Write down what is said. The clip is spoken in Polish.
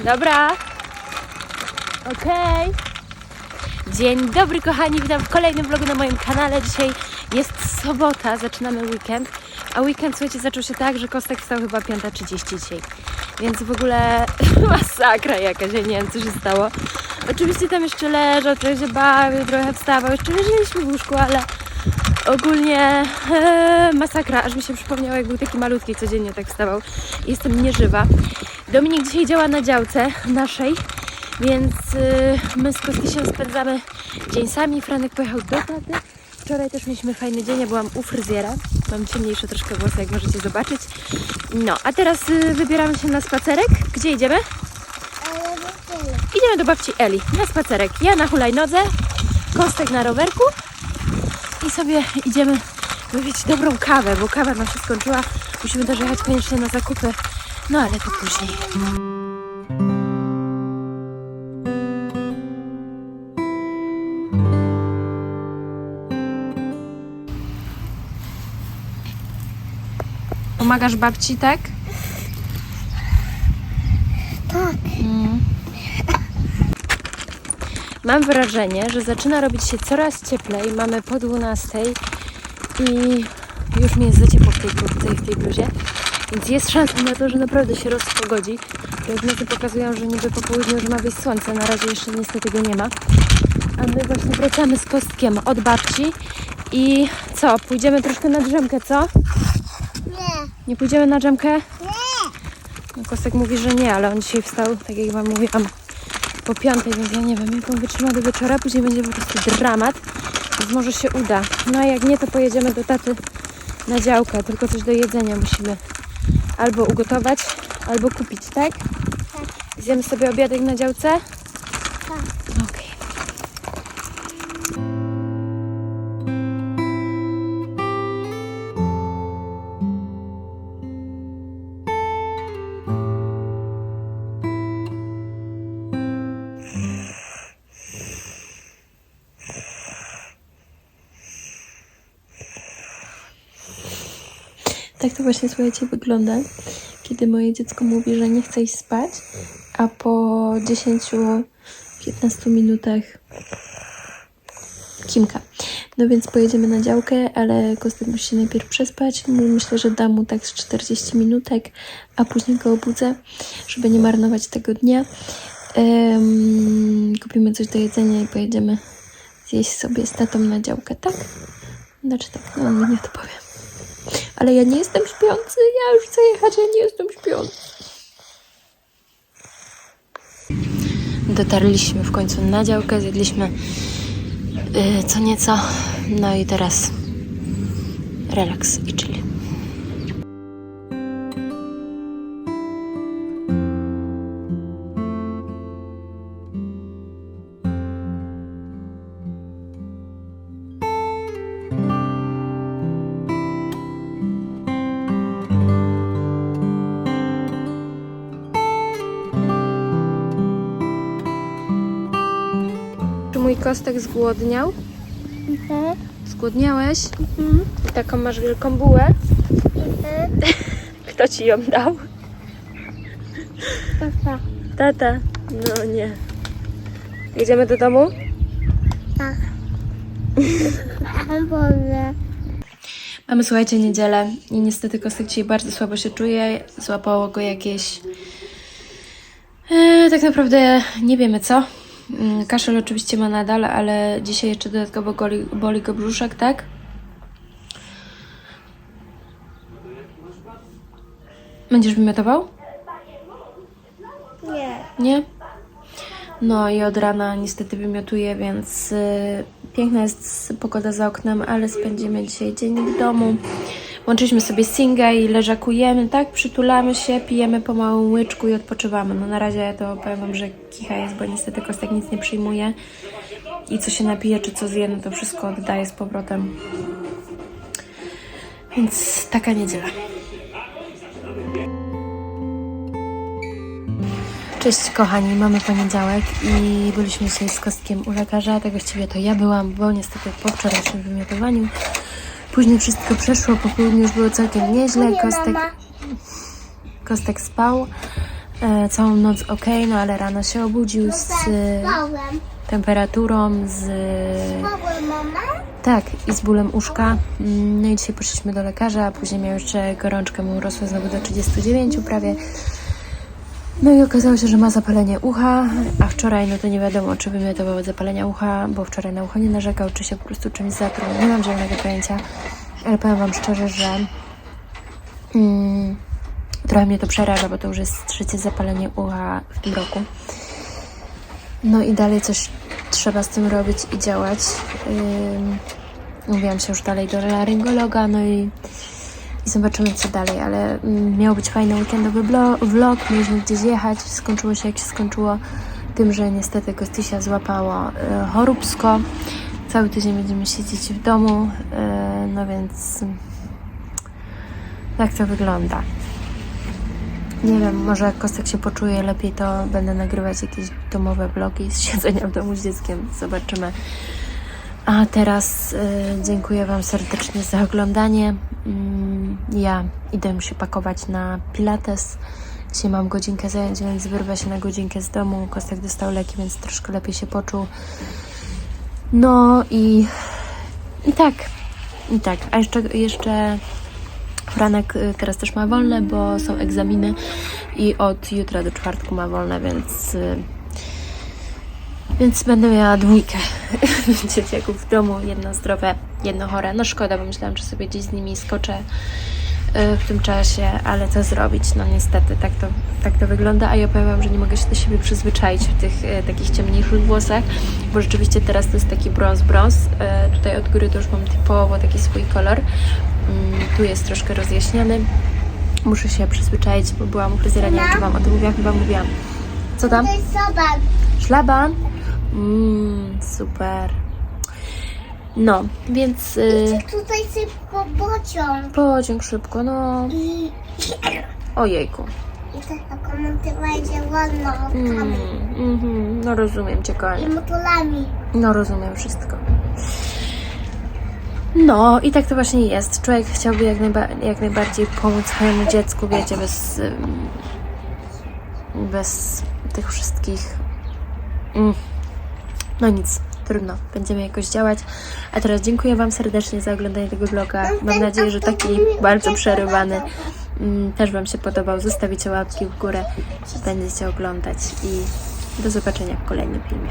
Dobra. Okej. Dzień dobry kochani, witam w kolejnym vlogu na moim kanale. Dzisiaj jest sobota, zaczynamy weekend. A weekend, słuchajcie, zaczął się tak, że Kostek wstał chyba 5.30 dzisiaj. Więc w ogóle masakra jakaś, ja nie wiem co się stało. Oczywiście tam jeszcze leżał, trochę się bawił, trochę wstawał. Jeszcze leżeliśmy w łóżku, ale ogólnie e, masakra. Aż mi się przypomniało, jak był taki malutki, codziennie tak wstawał. Jestem nieżywa. Dominik dzisiaj działa na działce naszej, więc y, my z Kostysiem spędzamy dzień sami. Franek pojechał do taty. Wczoraj też mieliśmy fajny dzień, ja byłam u fryzjera. Mam ciemniejsze troszkę włosy, jak możecie zobaczyć. No, a teraz y, wybieramy się na spacerek. Gdzie idziemy? Idziemy do babci Eli na spacerek. Ja na hulajnodze, Kostek na rowerku i sobie idziemy wypić dobrą kawę, bo kawa nam się skończyła. Musimy też jechać koniecznie na zakupy, no ale to później. Pomagasz babci, tak? Tak. Mam wrażenie, że zaczyna robić się coraz cieplej. Mamy po 12 i już mi jest za ciepło w tej i w tej bluzie. Więc jest szansa na to, że naprawdę się rozpogodzi. Prognozy pokazują, że niby po południu już ma wyjść słońce. Na razie jeszcze niestety go nie ma. A my właśnie wracamy z kostkiem od babci. I co? Pójdziemy troszkę na drzemkę, co? Nie. Nie pójdziemy na drzemkę? Nie. No, Kostek mówi, że nie, ale on dzisiaj wstał, tak jak wam mówiłam, po piątej, więc ja nie wiem, jak on wytrzyma do wieczora, później będzie po prostu dramat, więc może się uda. No a jak nie, to pojedziemy do taty na działkę, tylko coś do jedzenia musimy albo ugotować, albo kupić, tak? Zjemy sobie obiadek na działce? Tak. Tak to właśnie, słuchajcie, wygląda, kiedy moje dziecko mówi, że nie chce iść spać, a po 10-15 minutach Kimka. No więc pojedziemy na działkę, ale Kostek musi się najpierw przespać. No, Myślę, że dam mu tak z 40 minutek, a później go obudzę, żeby nie marnować tego dnia. Em, kupimy coś do jedzenia i pojedziemy zjeść sobie z tatą na działkę, tak? Znaczy tak, no nie to powiem. Ale ja nie jestem śpiący, ja już chcę jechać, ja nie jestem śpiący. Dotarliśmy w końcu na działkę, zjedliśmy yy, co nieco, no i teraz relaks i chill. Mój kostek zgłodniał? Mhm. Zgłodniałeś? Mhm. Taką masz wielką bułę? Mhm. Kto ci ją dał? Tata. Tata. No nie. Jedziemy do domu? Tak. Mamy, słuchajcie, niedzielę i niestety Kostek dzisiaj bardzo słabo się czuje. Złapało go jakieś... E, tak naprawdę nie wiemy co. Mm, Kaszel oczywiście ma nadal, ale dzisiaj jeszcze dodatkowo boli, boli go brzuszek, tak? Będziesz wymiotował? Nie. Nie? No i od rana niestety wymiotuje, więc y, piękna jest pogoda za oknem, ale spędzimy dzisiaj dzień w domu. Łączyliśmy sobie singa i leżakujemy, tak? Przytulamy się, pijemy po małym łyczku i odpoczywamy. No na razie to powiem Wam, że kicha jest, bo niestety Kostek nic nie przyjmuje. I co się napije, czy co zje, no to wszystko oddaje z powrotem. Więc taka niedziela. Cześć kochani, mamy poniedziałek i byliśmy dzisiaj z Kostkiem u lekarza, tak właściwie to ja byłam, bo niestety po wczorajszym wymiotowaniu później wszystko przeszło, po południu już było całkiem nieźle, Nie, Kostek. Kostek spał, E, całą noc ok, no ale rano się obudził z e, Spałem. temperaturą, z tak i z bólem uszka. Mm, No i dzisiaj poszliśmy do lekarza, a później miał jeszcze gorączkę, mu rosła znowu do 39 prawie. No i okazało się, że ma zapalenie ucha, a wczoraj no to nie wiadomo, czy wymiotował od zapalenia ucha, bo wczoraj na ucho nie narzekał, czy się po prostu czymś zatruł. Nie mam żadnego pojęcia, ale powiem Wam szczerze, że mm, trochę mnie to przeraża, bo to już jest trzecie zapalenie ucha w tym roku. No i dalej coś trzeba z tym robić i działać. Ym, Mówiłam się już dalej do laryngologa, no i, i zobaczymy co dalej, ale mm, miał być fajny weekendowy vlog, mieliśmy gdzieś jechać, skończyło się jak się skończyło tym, że niestety Kostysia złapało y, choróbsko. Cały tydzień będziemy siedzieć w domu, y, no więc mm, tak to wygląda. Nie wiem, może jak Kostek się poczuje lepiej, to będę nagrywać jakieś domowe vlogi z siedzenia w domu z dzieckiem. Zobaczymy. A teraz y, dziękuję Wam serdecznie za oglądanie. Mm, ja idę się pakować na Pilates. Dzisiaj mam godzinkę zajęć, więc wyrwę się na godzinkę z domu. Kostek dostał leki, więc troszkę lepiej się poczuł. No i, i tak, i tak. A jeszcze, jeszcze Franek y, teraz też ma wolne, bo są egzaminy i od jutra do czwartku ma wolne, więc y, więc będę miała dwójkę dzieciaków w domu, jedno zdrowe, jedno chore. No szkoda, bo myślałam, że sobie gdzieś z nimi skoczę y, w tym czasie, ale co zrobić? No niestety, tak to, tak to wygląda, a ja powiem Wam, że nie mogę się do siebie przyzwyczaić w tych y, takich ciemniejszych włosach, bo rzeczywiście teraz to jest taki brąz, brąz. Y, tutaj od góry to już mam typowo taki swój kolor. Mm, tu jest troszkę rozjaśniony. Muszę się przyzwyczaić, bo byłam u fryzjera, nie wiem, czy Wam o tym mówiłam, chyba mówiłam. Co tam? To jest sobak. Szlaban? Mmm, super. No, więc y, Tutaj szybko pociąg. pociąg szybko, no. I, Ojejku. i taką będzie wolno Mm, mhm, no rozumiem cię, i kochanie. motulami. No rozumiem wszystko. No i tak to właśnie jest. Człowiek chciałby jak, najba- jak najbardziej pomóc swojemu dziecku, wiecie, bez, ym, bez tych wszystkich. Mm. No nic, trudno. Będziemy jakoś działać. A teraz dziękuję Wam serdecznie za oglądanie tego vloga. Mam nadzieję, że taki bardzo przerywany mm, też Wam się podobał. Zostawicie łapki w górę, będziecie oglądać i do zobaczenia w kolejnym filmie.